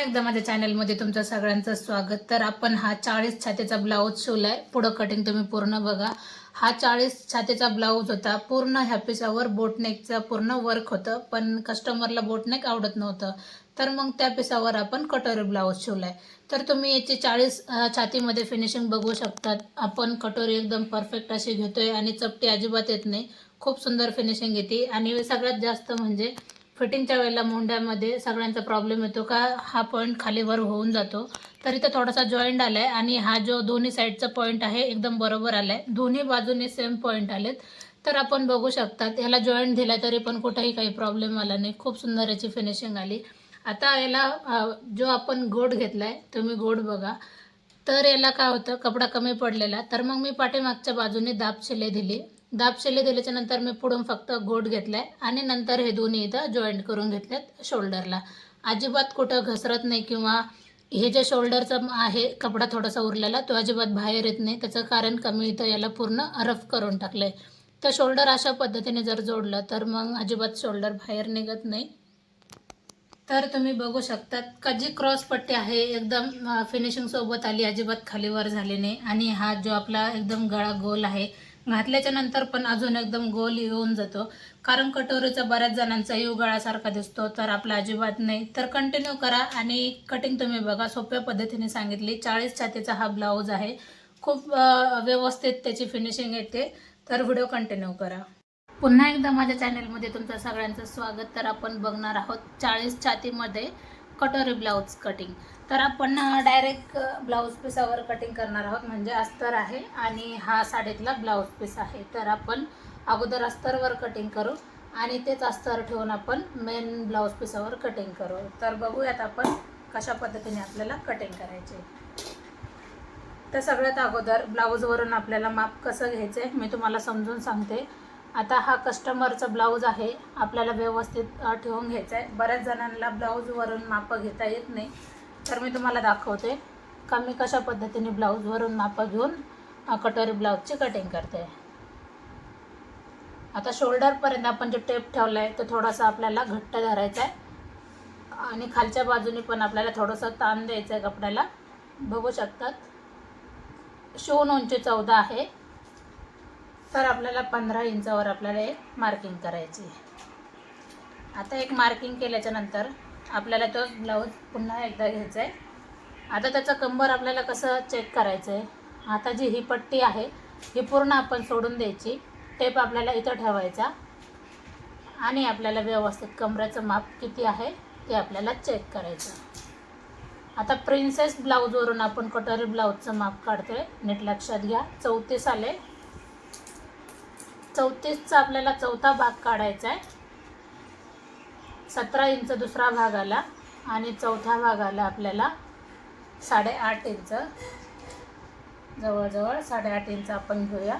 एकदा माझ्या चॅनलमध्ये तुमचं सगळ्यांचं स्वागत. तर आपण हा चाळीस छातीचा ब्लाऊज शिवलाय. पुढं कटिंग तुम्ही पूर्ण बघा. हा चाळीस छातीचा ब्लाऊज होता. पूर्ण ह्या पिसावर बोटनेकचं पूर्ण वर्क होतं. पण कस्टमरला बोटनेक आवडत नव्हतं. तर मग त्या पिसावर आपण कटोरी ब्लाऊज शिवलाय. तर तुम्ही याची चाळीस छातीमध्ये फिनिशिंग बघू शकतात. आपण कटोरी एकदम परफेक्ट अशी घेतोय आणि चपटी अजिबात येत नाही. खूप सुंदर फिनिशिंग येते. आणि सगळ्यात जास्त म्हणजे फिटिंगच्या वेळेला मोंड्यामध्ये सगळ्यांचा प्रॉब्लेम येतो का हा पॉईंट खाली वर होऊन जातो. तर इथं थोडासा जॉईंट आला आहे आणि हा जो दोन्ही साईडचा पॉईंट आहे एकदम बरोबर आला आहे दोन्ही बाजूने सेम पॉईंट आलेत. तर आपण बघू शकतात याला जॉईंट दिला तरी पण कुठेही काही प्रॉब्लेम आला नाही. खूप सुंदर याची फिनिशिंग आली. आता याला जो आपण गोड घेतला आहे तुम्ही गोड बघा. तर याला काय होतं कपडा कमी पडलेला. तर मग मी पाठीमागच्या बाजूने दाब शिले दिली. दाब शिले दिल्याच्या नंतर मी पुढून फक्त गोट घेतलाय आणि नंतर हे दोन्ही इथं जॉईंट करून घेतलेत शोल्डरला अजिबात कुठं घसरत नाही किंवा हे जे शोल्डरचं आहे कपडा थोडासा उरलेला तो अजिबात बाहेर येत नाही. त्याचं कारण कमी इथं याला पूर्ण रफ करून टाकलंय. तर शोल्डर अशा पद्धतीने जर जोडलं तर मग अजिबात शोल्डर बाहेर निघत नाही. तर तुम्ही बघू शकतात का जी क्रॉस पट्टी आहे एकदम फिनिशिंग सोबत आली अजिबात खालीवर झाली नाही. आणि हा जो आपला एकदम गळा गोल आहे घातल्याच्या नंतर पण अजून एकदम गोल येऊन जातो. कारण कटोरीचा बऱ्याच जणांचा युगाळासारखा दिसतो तर आपला अजिबात नाही. तर कंटिन्यू करा आणि कटिंग तुम्ही बघा. सोप्या पद्धतीने सांगितली. चाळीस छातीचा हा ब्लाऊज आहे. खूप व्यवस्थित त्याची फिनिशिंग येते. तर व्हिडिओ कंटिन्यू करा. पुन्हा एकदा माझ्या चॅनेलमध्ये तुमचं सगळ्यांचं स्वागत. तर आपण बघणार आहोत चाळीस छातीमध्ये कटोरी ब्लाऊज कटिंग तर आपण डायरेक्ट ब्लाऊज पिसावर कटिंग करणार आहोत. म्हणजे अस्तर आहे आणि हा साडीतला ब्लाऊज पीस आहे. तर आपण अगोदर अस्तरवर कटिंग करू आणि तेच अस्तर ठेवून आपण मेन ब्लाऊज पिसावर कटिंग करू. तर बघूयात आपण कशा पद्धतीने आपल्याला कटिंग करायचे. तर सगळ्यात अगोदर ब्लाऊजवरून आपल्याला माप कसं घ्यायचं आहे मी तुम्हाला समजून सांगते. आता हा कस्टमरचा ब्लाऊज आहे. आपल्याला व्यवस्थित ठेवून घ्यायचा आहे बऱ्याच जणांना ब्लाऊजवरून मापं घेता येत नाही. तर मी तुम्हाला दाखवते. का मी कशा पद्धतीने ब्लाऊजवरून मापं घेऊन कटोरी ब्लाऊजची कटिंग करते. आता शोल्डरपर्यंत आपण जो टेप ठेवला आहे तो थोडासा आपल्याला घट्ट धरायचा आहे आणि खालच्या बाजूने पण आपल्याला थोडंसं ताण द्यायचं आहे कपड्याला. बघू शकतात. शिवून उंची चौदा आहे. तर आपल्याला पंधरा इंचावर आपल्याला एक मार्किंग करायची. आहे. आता एक मार्किंग केल्याच्यानंतर आपल्याला तो ब्लाऊज पुन्हा एकदा घ्यायचा आहे. आता त्याचं कंबर आपल्याला कसं चेक करायचं आहे आता जी ही पट्टी आहे ही पूर्ण आपण सोडून द्यायची. टेप आपल्याला इथं ठेवायचा. आणि आपल्याला व्यवस्थित कमरेचं माप किती आहे ते आपल्याला चेक करायचं. आता प्रिन्सेस ब्लाऊजवरून आपण कटोरी ब्लाऊजचं माप काढतो आहे नीट लक्षात घ्या. चौतीस आले. चौतीसचा आपल्याला चौथा भाग काढायचा आहे. सतरा इंच दुसरा भाग आला आणि चौथा भाग आला आपल्याला साडेआठ इंच. जवळजवळ साडेआठ इंच आपण घेऊया.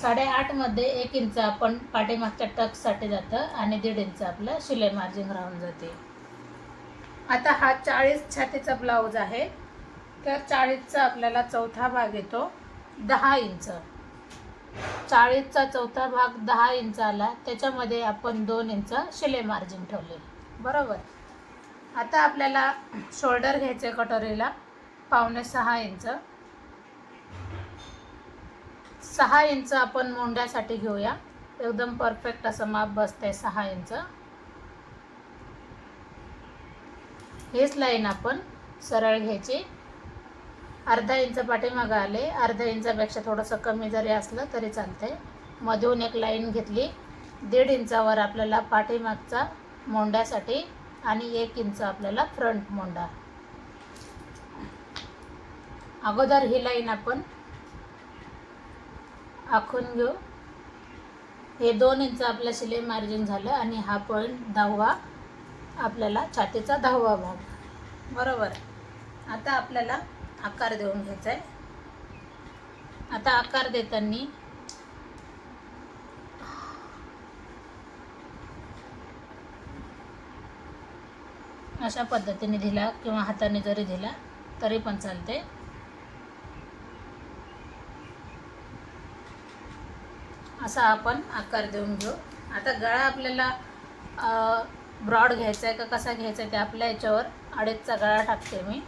साडेआठमध्ये एक इंच आपण पाठीमागच्या टक्ससाठी जातं आणि दीड इंच आपलं शिलाई मार्जिन राहून जाते. आता हा चाळीस छातीचा ब्लाऊज आहे. तर चाळीसचा आपल्याला चौथा भाग येतो. दहा इंच. चाळीसचा चौथा भाग दहा इंच आला. त्याच्यामध्ये आपण दोन इंच शिले मार्जिन ठेवले बरोबर? आता आपल्याला शोल्डर घ्यायचे कटोरीला. पावणे सहा इंच. सहा इंच आपण मोंड्यासाठी घेऊया. एकदम परफेक्ट असं माप बसतंय सहा इंच. हेच लाईन आपण सरळ घ्यायची. अर्धा इंच पाठीमागं आले. अर्धा इंचापेक्षा थोडंसं कमी जरी असलं तरी चालतंय. मधून एक लाईन घेतली. दीड इंचावर आपल्याला पाठीमागचा मोंड्यासाठी आणि एक इंच आपल्याला फ्रंट मोंडा. अगोदर ही लाईन आपण आखून घेऊ. हे दोन इंच आपलं शिलाई मार्जिन झालं आणि हा पॉईंट दहावा आपल्याला छातीचा दहावा भाग. बरोबर. आता आपल्याला आकार देऊन घ्यायचा आहे. आता आकार देताना अशा पद्धतीने दिला किंवा हाताने जरी दिला तरी पण चालते. असा आपण आकार देऊन घेऊ. आता गळा आपल्याला ब्रॉड घ्यायचा आहे का कसा घ्यायचा आहे ते आपल्या याच्यावर अडीचचा गळा टाकते मी.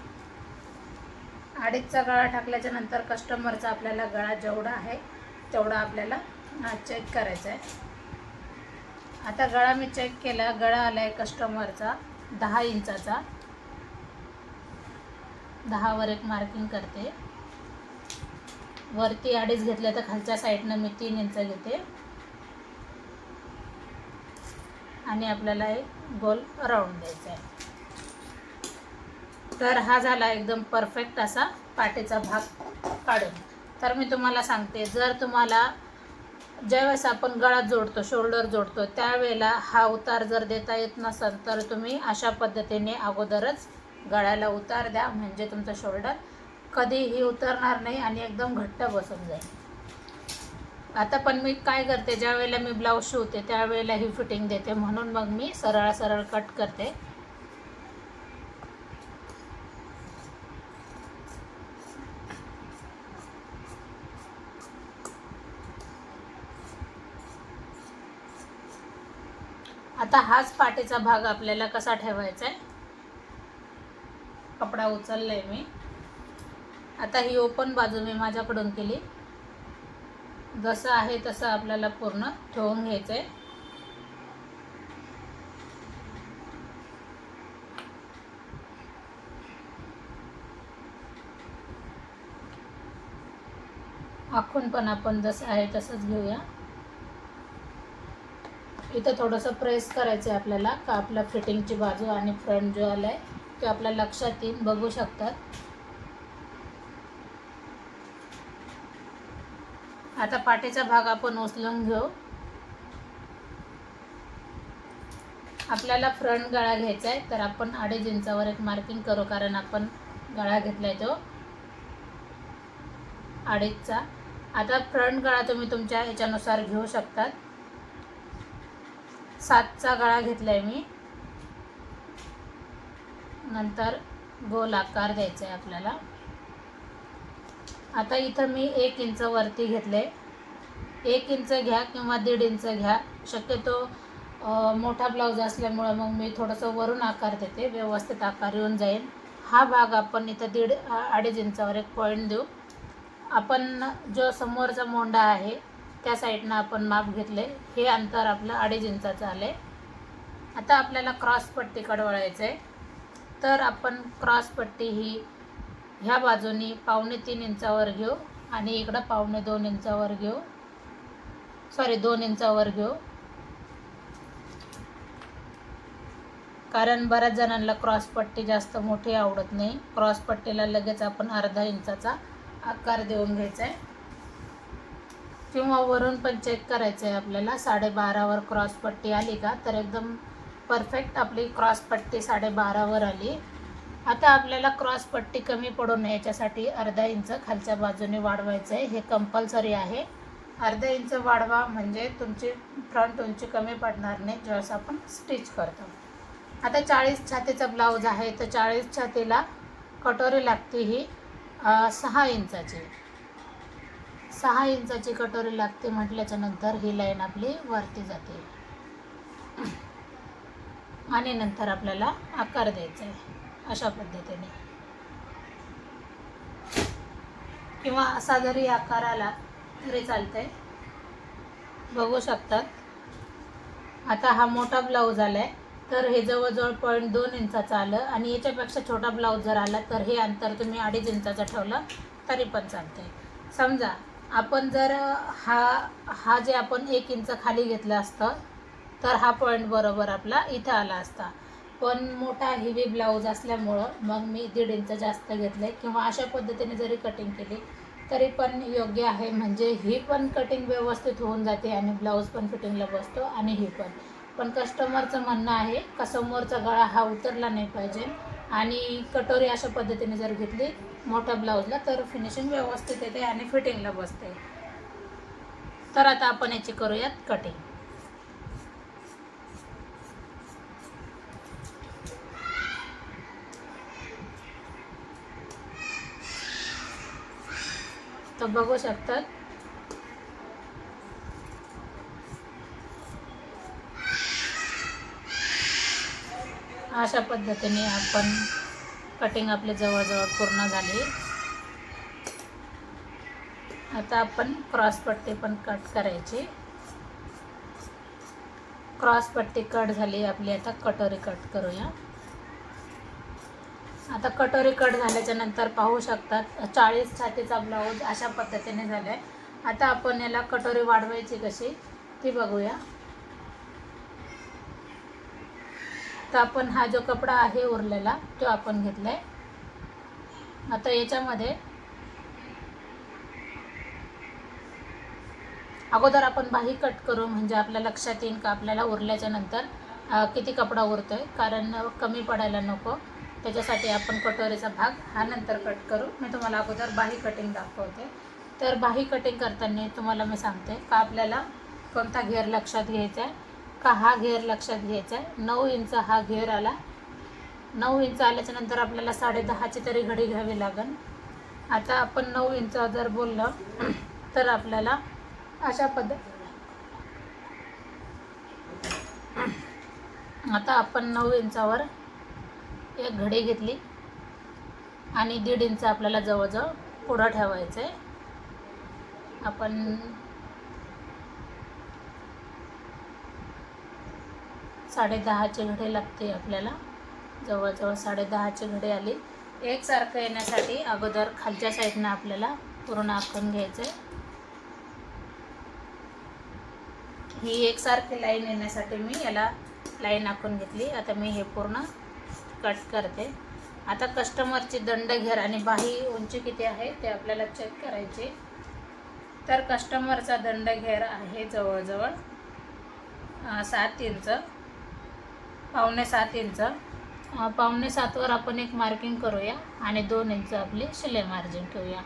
अडीचचा गळा टाकल्याच्या नंतर कस्टमरचा आपल्याला गळा जेवढा आहे तेवढा आपल्याला चेक करायचा आहे आता गळा मी चेक केला गळा आला आहे कस्टमरचा दहा इंचाचा. दहावर एक मार्किंग करते. वरती अडीच घेतल्या तर खालच्या साईडनं मी तीन इंच घेते. आणि आपल्याला एक गोल राऊंड द्यायचा आहे तर हा झाला एकदम परफेक्ट असा पाठीचा भाग काढून. तर मी तुम्हाला सांगते जर तुम्हाला ज्यावेळेस आपण गळा जोडतो शोल्डर जोडतो त्यावेळेला हा उतार जर देता येत नसेल तर तुम्ही अशा पद्धतीने अगोदरच गळ्याला उतार द्या म्हणजे तुमचं शोल्डर कधीही उतरणार नाही आणि एकदम घट्ट बसून जाईल. आता पण मी काय करते ज्या वेळेला मी ब्लाऊज शिवते त्यावेळेला ही फिटिंग देते म्हणून मग मी सरळ सरळ कट करते. आता हाच पाठीचा भाग आपल्याला कसा ठेवायचा आहे कपडा उचलला आहे मी. आता ही ओपन बाजू मी माझ्याकडून केली. जसं आहे तसं आपल्याला पूर्ण ठेवून घ्यायचं आहे आखून पण आपण जसं आहे तसंच घेऊया. इथं थोडंसं प्रेस करायचं आहे आपल्याला का आपल्या फिटिंगची बाजू आणि फ्रंट जो आला आहे ते आपल्या लक्षात येईल. बघू शकतात. आता पाठीचा भाग आपण उचलून घेऊ. आपल्याला फ्रंट गळा घ्यायचा आहे तर आपण अडीच इंचावर एक मार्किंग करू कारण आपण गळा घेतलाय तो. अडीचचा. आता फ्रंट गळा तुम्ही तुमच्या ह्याच्यानुसार घेऊ शकतात. सातचा गळा घेतला आहे मी. नंतर गोल आकार द्यायचा आहे आपल्याला. आता इथं मी एक इंच वरती घेतले एक इंच घ्या किंवा दीड इंच घ्या. शक्यतो मोठा ब्लाऊज असल्यामुळं मग मी थोडंसं वरून आकार देते. व्यवस्थित आकार येऊन जाईल. हा भाग आपण इथं दीड अडीच इंचावर एक पॉईंट देऊ. आपण जो समोरचा मोंडा आहे त्या साईडनं आपण माप घेतले हे अंतर आपलं अडीच इंचाचं आलं आहे आता आपल्याला क्रॉस कडवळायचं वळायचं आहे तर आपण क्रॉस पट्टी ही ह्या बाजूनी पावणे तीन इंचावर घेऊ आणि इकडं पावणे दोन इंचावर घेऊ. सॉरी दोन इंचावर घेऊ. कारण बऱ्याच जणांना क्रॉस पट्टी जास्त मोठी आवडत नाही. क्रॉस पट्टीला लगेच आपण अर्धा इंचाचा आकार देऊन घ्यायचा आहे किंवा वरून पण चेक करायचं आहे आपल्याला साडेबारावर क्रॉस पट्टी आली का तर एकदम परफेक्ट आपली क्रॉस पट्टी साडेबारावर आली. आता आपल्याला क्रॉस पट्टी कमी पडू नये याच्यासाठी अर्धा इंच खालच्या बाजूने वाढवायचं आहे हे कंपल्सरी आहे. अर्धा इंच वाढवा म्हणजे तुमची फ्रंट उंची कमी पडणार नाही ज्यावेळेस आपण स्टिच करतो. आता चाळीस छातीचा ब्लाऊज आहे तर चाळीस छातीला कटोरी लागते ही सहा इंचाची. सहा इंचाची कटोरी लागते म्हटल्याच्या नंतर ही लाईन आपली वरती जाते. आणि नंतर आपल्याला आकार द्यायचा आहे अशा पद्धतीने. किंवा असा जरी आकार आला तरी चालतंय. बघू शकतात. आता हा मोठा ब्लाऊज आला आहे तर हे जवळजवळ पॉईंट दोन इंचाचं आलं आणि याच्यापेक्षा छोटा ब्लाऊज जर आला तर हे अंतर तुम्ही अडीच इंचाचं ठेवलं तरी पण चालतंय. समजा आपण जर हा हा जे आपण एक इंच खाली घेतलं असतं तर हा पॉईंट बरोबर आपला इथं आला असता. पण मोठा हेवी ब्लाऊज असल्यामुळं मग मी दीड इंच जास्त घेतलं आहे किंवा अशा पद्धतीने जरी कटिंग केली तरी पण योग्य आहे. म्हणजे ही पण कटिंग व्यवस्थित होऊन जाते आणि ब्लाऊज पण फिटिंगला बसतो आणि ही पण. पण कस्टमरचं म्हणणं आहे का समोरचा गळा हा उतरला नाही पाहिजे. आणि कटोरी अशा पद्धतीने जर घेतली मोठ्या ब्लाऊजला तर फिनिशिंग व्यवस्थित येते आणि फिटिंगला बसते. तर आता आपण याची करूयात कटिंग तर बघू शकतात. अशा पद्धतीने आपण कटिंग आपली जवळजवळ पूर्ण झाली. आता आपण क्रॉस पट्टी पण कट करायची. क्रॉस पट्टी कट झाली आपली आता कटोरी कट करूया. आता कटोरी कट झाल्याच्यानंतर पाहू शकतात चाळीस छातीचा ब्लाऊज अशा पद्धतीने झाला आहे आता आपण याला कटोरी वाढवायची कशी ती बघूया. तर आपण हा जो कपडा आहे उरलेला तो आपण घेतला आहे आता याच्यामध्ये अगोदर आपण बाही कट करू म्हणजे आपल्या लक्षात येईल का आपल्याला उरल्याच्या नंतर किती कपडा उरतो आहे कारण कमी पडायला नको. त्याच्यासाठी आपण कटोरीचा भाग हा नंतर कट करू. मी तुम्हाला अगोदर बाही कटिंग दाखवते. तर बाही कटिंग करताना तुम्हाला मी सांगते का आपल्याला कोणता घेर लक्षात घ्यायचा आहे. का हा घेर लक्षात घ्यायचा आहे? नऊ इंच हा घेर आला. नऊ इंच आल्याच्यानंतर आपल्याला साडेदहाची तरी घडी घ्यावी लागेल. आता आपण नऊ इंच जर बोललं तर आपल्याला अशा पद्ध आता आपण नऊ इंचावर एक घडी घेतली. आणि दीड इंच आपल्याला जवळजवळ पुढं ठेवायचं आहे आपण साडेदहाचे घडे लागते आपल्याला. जवळजवळ साडेदहाचे घडे आली. एकसारखं येण्यासाठी अगोदर खालच्या साईडनं आपल्याला पूर्ण आखून घ्यायचं आहे ही एकसारखी लाईन येण्यासाठी मी याला लाईन आखून घेतली. आता मी हे पूर्ण कट करते. आता कस्टमरची दंड घेर आणि बाही उंची किती आहे ते आपल्याला चेक करायचे. तर कस्टमरचा दंड घेर आहे जवळजवळ सात इंच. पावणे सात इंच पावणे सातवर आपण एक मार्किंग करूया आणि दोन इंच आपली शिलाई मार्जिन ठेवूया.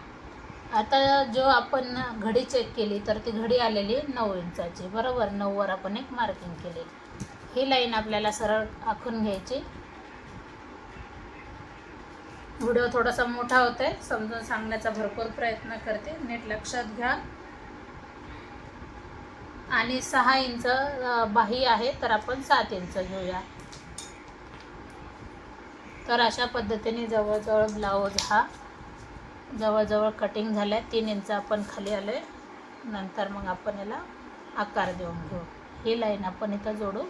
आता जो आपण घडी चेक केली तर ती घडी आलेली नऊ इंचाची. बरोबर? नऊवर आपण एक मार्किंग केली. ही लाईन आपल्याला सरळ आखून घ्यायची. व्हिडिओ थोडासा मोठा होत आहे समजून सांगण्याचा भरपूर प्रयत्न करते. नीट लक्षात घ्या. आणि सहा इंच बाही आहे तर आपण सात इंच घेऊया. तर अशा पद्धतीने जवळजवळ ब्लाऊज हा जवळजवळ कटिंग झालं आहे तीन इंच आपण खाली आलो आहे नंतर मग आपण याला आकार देऊन घेऊ. ही लाईन आपण इथं जोडू.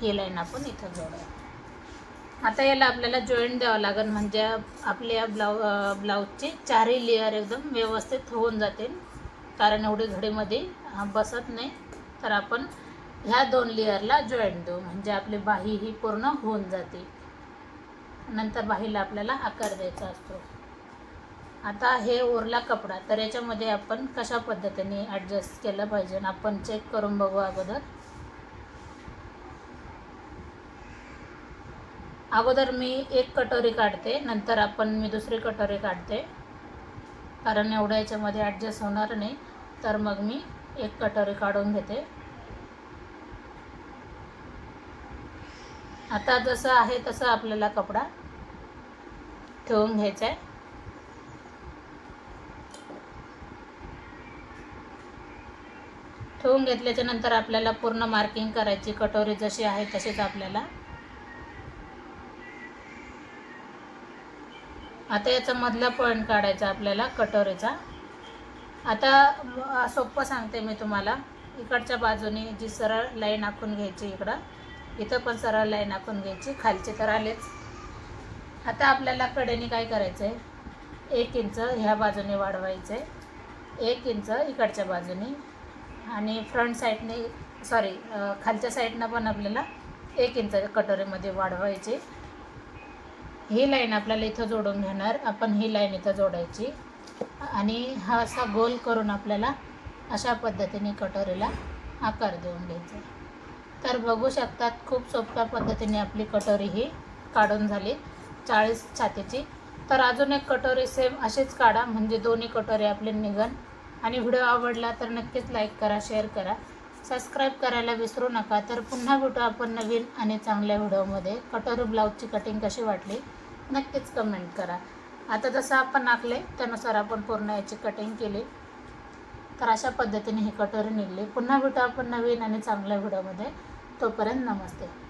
ही लाईन आपण इथं जोडू. आता याला आपल्याला जॉईंट द्यावं लागेल. म्हणजे आपल्या ब्लाऊ ब्लाऊजची चारही लेअर एकदम व्यवस्थित होऊन जातील कारण एवढी घडीमध्ये बसत नाही. तर आपण ह्या दोन लेअरला जॉईंट देऊ. म्हणजे आपली बाही ही पूर्ण होऊन जाते. नंतर बाहीला आपल्याला आकार द्यायचा असतो. आता हे उरला कपडा तर याच्यामध्ये आपण कशा पद्धतीने ॲडजस्ट केलं पाहिजे आपण चेक करून बघू अगोदर. अगोदर मी एक कटोरी काढते नंतर आपण मी दुसरी कटोरी काढते. कारण एवढ्या याच्यामध्ये ॲडजस्ट होणार नाही तर मग मी एक कटोरी काढून घेते. आता जसं आहे तसं आपल्याला कपडा ठेवून घ्यायचा आहे. ठेवून घेतल्याच्या नंतर आपल्याला पूर्ण मार्किंग करायची कटोरी जशी आहे तशीच आपल्याला. आता याचा मधला पॉईंट काढायचा आपल्याला कटोरीचा. आता सोपं सांगते मी तुम्हाला. इकडच्या बाजूने जी सरळ लाईन आखून घ्यायची इकडं इथं पण सरळ लाईन आपण घ्यायची खालचे तर आलेच. आता आपल्याला कडेने काय करायचं आहे एक इंच ह्या बाजूने वाढवायचं आहे एक इंच इकडच्या बाजूने. आणि फ्रंट साईडने सॉरी खालच्या साईडनं पण आपल्याला एक इंच कटोरीमध्ये वाढवायचे. ही लाईन आपल्याला इथं जोडून घेणार. आपण ही लाईन इथं जोडायची. आणि हा असा गोल करून आपल्याला अशा पद्धतीने कटोरीला आकार देऊन घ्यायचा. तर बघू शकतात खूप सोप्या पद्धतीने आपली कटोरी ही काढून झाली चाळीस छातीची. तर अजून एक कटोरी सेम अशीच काढा म्हणजे दोन्ही कटोरी आपले निघन. आणि व्हिडिओ आवडला तर नक्कीच लाईक करा शेअर करा. सबस्क्राईब करायला विसरू नका. तर पुन्हा भेटू आपण नवीन आणि चांगल्या व्हिडिओमध्ये. कटोरी ब्लाऊजची कटिंग कशी वाटली नक्कीच कमेंट करा. आता जसं आपण आखले त्यानुसार आपण पूर्ण याची कटिंग केली. तर अशा पद्धतीने ही कटोरे निघली. पुन्हा भेटू आपण नवीन आणि चांगल्या व्हिडिओमध्ये. तोपर्यंत नमस्ते.